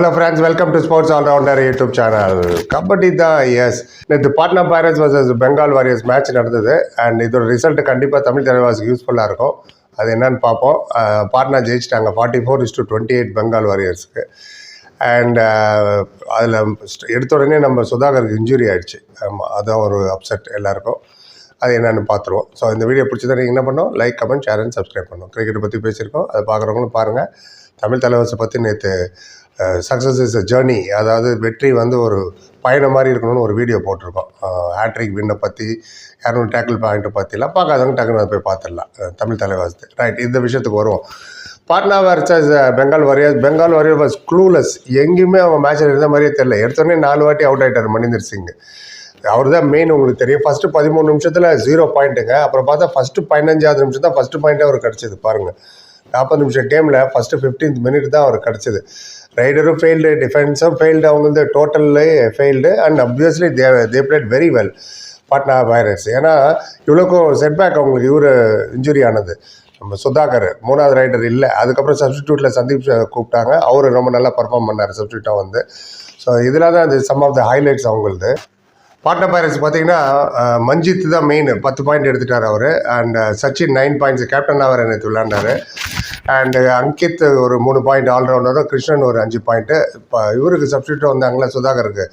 Hello friends welcome to sports allrounder YouTube channel kabaddi தான் yes நேற்று Patna pirates versus Bengal warriors match நடந்தது. And இதோட result கண்டிப்பாக தமிழ் தலைவாசிக்கு யூஸ்ஃபுல்லாக இருக்கும். அது என்னன்னு பார்ப்போம். பாட்னா ஜெயிச்சிட்டாங்க. Forty four is to twenty eight Bengal வாரியர்ஸ்க்கு and அதில் எடுத்த உடனே நம்ம சுதாகருக்கு இன்ஜுரி ஆயிடுச்சு. ஆமாம் ஒரு அப்செட் எல்லாருக்கும். அது என்னென்னு பார்த்துருவோம். ஸோ இந்த வீடியோ பிடிச்சதை நீங்கள் என்ன பண்ணோம் like comment share and subscribe பண்ணோம் கிரிக்கெட்டை பற்றி பேசியிருக்கோம். அதை பார்க்குறவங்களும் பாருங்கள் தமிழ் தலைவர்ஸை பற்றி நேற்று சக்ஸஸ் இஸ் அ ஜேர்னி அதாவது வெற்றி வந்து ஒரு பயணம் மாதிரி இருக்கணும்னு ஒரு வீடியோ போட்டிருக்கோம். ஹேட்ரிக் வின்னை பற்றி இரநூறு டேக்கிள் பாயிண்ட்டை பற்றிலாம் பார்க்காதவங்க டக்குனு அதை போய் பார்த்துடலாம். தமிழ் தலைவாசத்து ரைட் இந்த விஷயத்துக்கு வருவோம். Patna versus Bengal warriors Bengal warrior was clueless எங்கேயுமே அவங்க மேட்சில் இருந்த மாதிரியே தெரியல. எடுத்தோடனே நாலு வாட்டி அவுட் ஆகிட்டார் மனிந்தர் சிங் அவர் தான் மெயின் உங்களுக்கு தெரியும். ஃபஸ்ட்டு பதிமூணு நிமிஷத்தில் ஜீரோ பாயிண்ட்டுங்க அப்புறம் பார்த்தா ஃபஸ்ட்டு பதினஞ்சாவது நிமிஷம் தான் ஃபஸ்ட்டு பாயிண்ட்டே அவர் கிடச்சிது. பாருங்கள் நாற்பது நிமிஷம் கேமில் ஃபஸ்ட்டு ஃபிஃப்டீன்த் மினிட் தான் அவர் கிடச்சிது. ரைடரும் ஃபெயில்டு டிஃபென்ஸும் ஃபெயில்டு அவங்களது totally failed and obviously they they played very well Patna pirates ஏன்னா இவ்வளோக்கும் செட்பேக் அவங்களுக்கு இவர் இன்ஜுரி ஆனது. நம்ம சுதாகர் மூணாவது ரைடர் இல்லை. அதுக்கப்புறம் சப்ஸ்டியூட்டில் சந்தீப் கூப்பிட்டாங்க. அவர் ரொம்ப நல்லா பர்ஃபார்ம் பண்ணார் சப்ஸ்டியூட்டாக வந்து. ஸோ இதில் தான் அது சம் ஆஃப் த ஹைலைட்ஸ் அவங்களது. பாட்னா பைரட்ஸ் பார்த்தீங்கன்னா மஞ்சித் தான் மெயின் பத்து பாயிண்ட் எடுத்துட்டார் அவர். And Sachin nine points captain அவர் நேற்று விளாண்டாரு அண்டு அங்கித் ஒரு மூணு பாயிண்ட் ஆல்ரவுண்டரும் கிருஷ்ணன் ஒரு அஞ்சு பாயிண்ட்டு இப்போ இவருக்கு சப்ஸ்டியூட் வந்தாங்களே சுதாகருக்கு.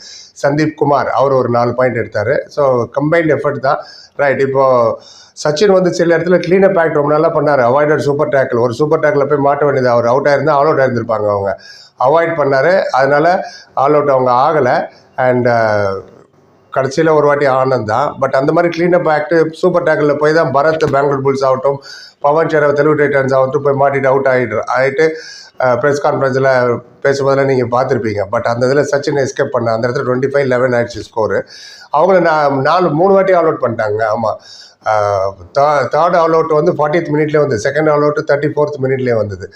சந்தீப் குமார் அவர் ஒரு நாலு பாயிண்ட் எடுத்தார். ஸோ கம்பைன்ட் எஃபர்ட் தான். ரைட் இப்போது சச்சின் வந்து சில இடத்துல க்ளீனப் ஆக்ட் ரொம்ப நல்லா பண்ணார். அவாய்டட் சூப்பர் டேக்கிள் ஒரு சூப்பர் டேக்கில் போய் மாட்ட வேண்டியது அவர் அவுட் ஆயிருந்தால் ஆல் அவுட் ஆயிருந்திருப்பாங்க அவங்க. அவாய்ட் பண்ணார். அதனால் ஆல் அவுட் அவங்க ஆகலை. அண்ட் கடைசியில் ஒரு வாட்டி ஆனந்த் தான். பட் அந்த மாதிரி க்ளீனப் ஆக்ட் சூப்பர் டேக்கிளில் போய் தான் பரத் பெங்களூர் புல்ஸ் ஆகட்டும் பவன் சேர தெலுங்கு டைட்டன்ஸ் ஆகட்டும் போய் மாட்டிட்டு அவுட் ஆகிட்டு ஆகிட்டு ப்ரெஸ் கான்ஃபரன்ஸில் பேசும்போதெல்லாம் நீங்கள் பார்த்துருப்பீங்க. பட் அந்த இதில் சச்சின் எஸ்கேப் பண்ண அந்த இடத்துல டுவெண்ட்டி ஃபைவ் லெவன் ஆயிடுச்சு ஸ்கோரு அவங்கள நான் நாலு மூணு வாட்டி ஆல் அவுட் பண்ணிட்டாங்க. ஆமாம் தேர்ட் ஆல் அவுட் வந்து ஃபார்ட்டித் மினிட்லேயே வந்து second all out thirty fourth மினிட்லேயே வந்தது.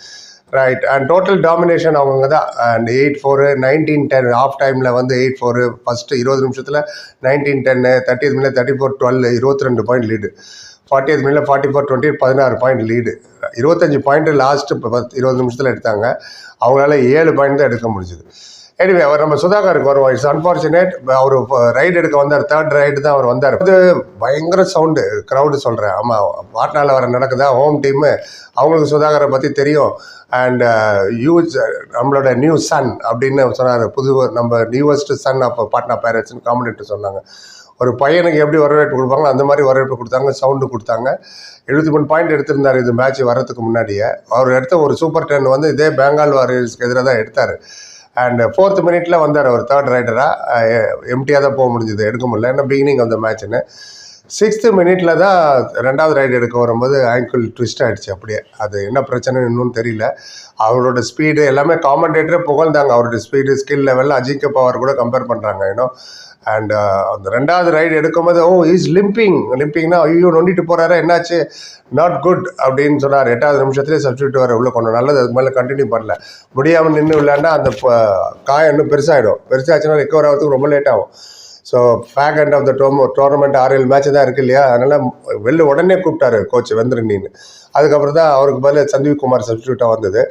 ரைட் அண்ட் டோட்டல் டாமினேஷன் அவங்க தான் and eight four nineteen ten half டைமில் வந்து எயிட் ஃபோரு ஃபஸ்ட்டு இருபது நிமிஷத்தில் நைன்டீன் டென்னு thirty minute thirty four twelve இருபத்தி ரெண்டு பாயிண்ட் லீடு ஃபார்ட்டி எய்த் மினிட்ல ஃபார்ட்டி ஃபோர் டுவெண்ட்டி பதினாறு பாயிண்ட் லீடு இருபத்தஞ்சு பாயிண்ட்டு லாஸ்ட்டு பத்து இருபது நிமிஷத்தில் எடுத்தாங்க. அவங்களால ஏழு பாயிண்ட் தான் எடுக்க முடிஞ்சுது. எனிவே அவர் நம்ம சுதாகருக்கு வருவோம். இட்ஸ் அன்ஃபார்ச்சுனேட் அவர் ரைடு எடுக்க வந்தார். தேர்ட் ரைடு தான் அவர் வந்தார். அது பயங்கர சவுண்டு க்ரௌடு சொல்கிறேன் ஆமாம் பாட்னாவில் வர நடக்குதா? ஹோம் டீமு அவங்களுக்கு சுதாகரை பற்றி தெரியும். அண்ட் யூஸ் uh, நம்மளோட நியூ சன் அப்படின்னு சொன்னார். புது நம்ம நியூவஸ்ட் சன் ஆஃப் பாட்னா பேரண்ட்ஸ்னு காமெடிட்டு சொன்னாங்க. ஒரு பையனுக்கு எப்படி வரவேற்பு கொடுப்பாங்களோ அந்த மாதிரி வரவேற்பு கொடுத்தாங்க சவுண்டு கொடுத்தாங்க. எழுபத்தி மூணு பாயிண்ட் எடுத்திருந்தார் இந்த மேட்ச் வரதுக்கு முன்னாடியே. அவர் எடுத்த ஒரு சூப்பர் டென் வந்து இதே பெங்கால் வாரியர்ஸ்க்கு எதிராக தான் எடுத்தார். அண்ட் ஃபோர்த் மினிட்ல வந்தார் அவர் தேர்ட் ரைடராக எம்டியாக தான் போக முடிஞ்சது எடுக்க முடியல. ஏன்னா பிகினிங் ஆஃப் த மேட்ச்னு சிக்ஸ்த்து மினிட்ல தான் ரெண்டாவது ரைடு எடுக்க வரும்போது ஆங்கிள் ட்விஸ்ட் ஆகிடுச்சு அப்படியே. அது என்ன பிரச்சனைன்னு இன்னும் தெரியல. அவரோட ஸ்பீடு எல்லாமே காமெண்டேட்டரே புகழ்ந்தாங்க. அவரோட ஸ்பீடு ஸ்கில் லெவலில் அஜிங்க பவர் கூட கம்பேர் பண்ணுறாங்க ஏன்னோ அண்ட் அந்த ரெண்டாவது ரைடு எடுக்கும்போது ஓ இஸ் லிம்பிங் லிம்பிங்னா ஐயோ நொண்டிட்டு போகிறாரு என்னாச்சு? நாட் குட் அப்படின்னு சொன்னார். எட்டாவது நிமிஷத்துலேயே சப்ஸ்டியூட் வர உள்ள கொண்டு நல்லது அதுக்கு மேலே கண்டினியூ பண்ணல. முடியாமல் நின்று விளையாண்டா அந்த uh, காயம் இன்னும் பெருசாகிடும் பெருசாச்சுன்னா ரெக்கவர் ஆகிறதுக்கு ரொம்ப லேட் ஆகும். So fake and of the டோமோ tournament ஆறு ஏழு மேட்ச் தான் இருக்கு இல்லையா? அதனால் வெளில உடனே கூப்பிட்டாரு கோச் வெந்திரனின்னு. அதுக்கப்புறம் தான் அவருக்கு பதில் சந்தீப் குமார் சப்ஸ்டியூட்டாக வந்தது.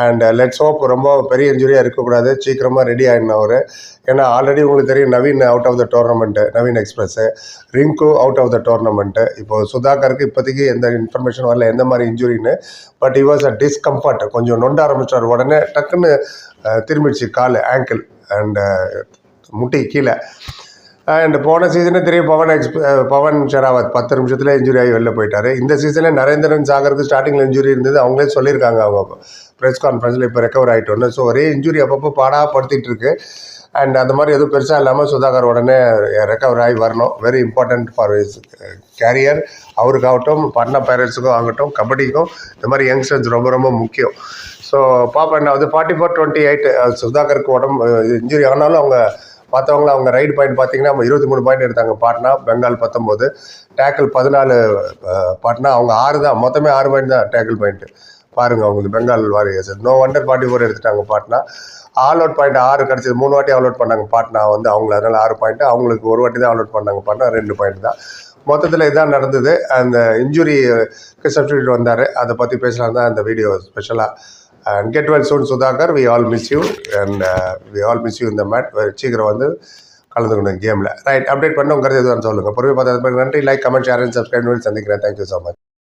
அண்ட் லெட்ஸ் ஹோப் ரொம்ப பெரிய இன்ஜுரியாக இருக்கக்கூடாது. சீக்கிரமாக ரெடி ஆகிடணும் அவர். ஏன்னா ஆல்ரெடி உங்களுக்கு தெரியும் Naveen out of the tournament Naveen express Rinku out of the tournament இப்போ சுதாகருக்கு இப்போதைக்கு எந்த இன்ஃபர்மேஷன் வரல எந்த மாதிரி இன்ஜுரின்னு but he was a discomfort கொஞ்சம் நொண்ட ஆரம்பிச்சார் உடனே டக்குன்னு uh, திரும்பிடுச்சு கால் ஆங்கிள் அண்டு uh, முட்டி கீழே. அண்ட் போன சீசனே தெரியும் பவன் எக்ஸ் பவன் ஷெராவத் பத்து நிமிஷத்தில் இன்ஜுரி ஆகி வெளில போயிட்டார். இந்த சீசனில் நரேந்திரன் சாகருக்கு ஸ்டார்டிங்கில் இன்ஜுரி இருந்தது. அவங்களே சொல்லியிருக்காங்க அவங்க ப்ரெஸ் கான்ஃபரன்ஸில் இப்போ ரெக்கவர் ஆகிட்டோன்னு ஸோ ஒரே இன்ஜுரி அப்பப்போ பாடாப்படுத்திட்டு இருக்கு. அண்ட் அந்த மாதிரி எதுவும் பெருசாக இல்லாமல் சுதாகர் உடனே ரெக்கவர் ஆகி வரணும். Very important for his career அவருக்காகட்டும் Patna பேரண்ட்ஸுக்கும் ஆகட்டும் கபடிக்கும் இந்த மாதிரி யங்ஸ்டர்ஸ் ரொம்ப ரொம்ப முக்கியம். ஸோ பாப்பா வந்து ஃபார்ட்டி ஃபோர் டுவெண்ட்டி எயிட் சுதாகருக்கு உடம்பு இன்ஜுரி ஆனாலும் அவங்க பார்த்தவங்கள அவங்க ரைடு பாயிண்ட் பார்த்தீங்கன்னா அவங்க இருபத்தி மூணு பாயிண்ட் எடுத்தாங்க. பாட்னா பெங்கால் பத்தொம்போது டேக்கிள் பதினாலு பாட்னா அவங்க ஆறு தான். மொத்தமே ஆறு பாயிண்ட் தான் டேக்கிள் பாயிண்ட்டு பாருங்க அவங்களுக்கு Bengal warriors no wonder forty four எடுத்துட்டாங்க பாட்னா ஆல் அவுட் பாயிண்ட் ஆறு கிடச்சிது. மூணு வாட்டி ஆல் அவுட் பண்ணாங்க பாட்னா வந்து அவங்கள அதனால் ஆறு பாயிண்ட் அவங்களுக்கு ஒரு வாட்டி தான் ஆல் அவுட் பண்ணாங்க பாட்னா ரெண்டு பாயிண்ட் தான். மொத்தத்தில் இதான் நடந்தது. அந்த இன்ஜுரி சப்ஸ்டியூட் வந்தார். அதை பற்றி பேசலாம் தான் அந்த வீடியோ ஸ்பெஷலாக and get well soon Sudhakar we all miss you and we all miss you இந்த மேட் சீக்கிரம் வந்து கலந்துக்கணும் கேமில் ரைட் அப்டேட் பண்ண உங்கிறது எதுவும் சொல்லுங்கள் பொறுமை பார்த்ததுக்கு நன்றி. Like comment share and subscribe சந்திக்கிறேன். Thank you so much